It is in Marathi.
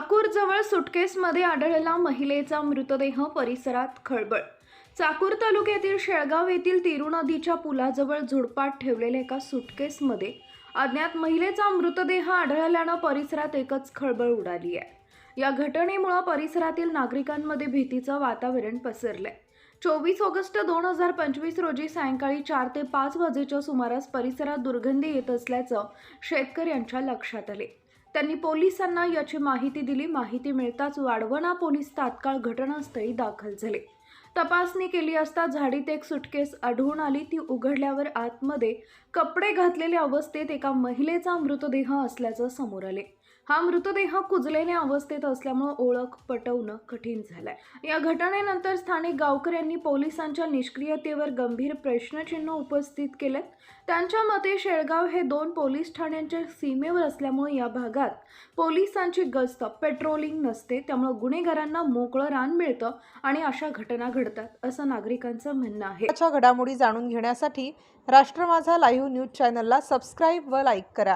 चाकूरजवळ सुटकेसमध्ये आढळलेला महिलेचा मृतदेह परिसरात खळबळ. चाकूर तालुक्यातील शेळगाव येथील तिरू नदीच्या पुलाजवळ झुडपात ठेवलेल्या एका सुटकेसमध्ये अज्ञात महिलेचा मृतदेह आढळल्यानं परिसरात एकच खळबळ उडाली आहे. या घटनेमुळं परिसरातील नागरिकांमध्ये भीतीचं वातावरण पसरलंय. चोवीस ऑगस्ट दोन हजार पंचवीस रोजी सायंकाळी चार ते पाच वाजेच्या सुमारास परिसरात दुर्गंधी येत असल्याचं शेतकऱ्यांच्या लक्षात आले. त्यांनी पोलिसांना याची माहिती दिली. माहिती मिळताच वाढवणा पोलीस तात्काळ घटनास्थळी दाखल झाले. तपासणी केली असता झाडीत एक सुटकेस आढळून आली. ती उघडल्यावर आतमध्ये कपडे घातलेल्या अवस्थेत एका महिलेचा मृतदेह असल्याचं समोर आले. हा मृतदेह कुजलेल्या अवस्थेत असल्यामुळे ओळख पटवणं कठीण झालंय. या घटनेनंतर स्थानिक गावकऱ्यांनी पोलिसांच्या निष्क्रियतेवर गंभीर प्रश्नचिन्ह उपस्थित केलेत. त्यांच्या मते शेळगाव हे दोन पोलीस ठाण्यांच्या सीमेवर असल्यामुळे या भागात पोलिसांची गस्त पेट्रोलिंग नसते त्यामुळे गुन्हेगारांना मोकळं रान मिळतं आणि अशा घटना घडतात असं नागरिकांचं म्हणणं आहे. अशा घडामोडी जाणून घेण्यासाठी राष्ट्र माझा लाईव्ह न्यूज चॅनलला सबस्क्राईब व लाईक करा.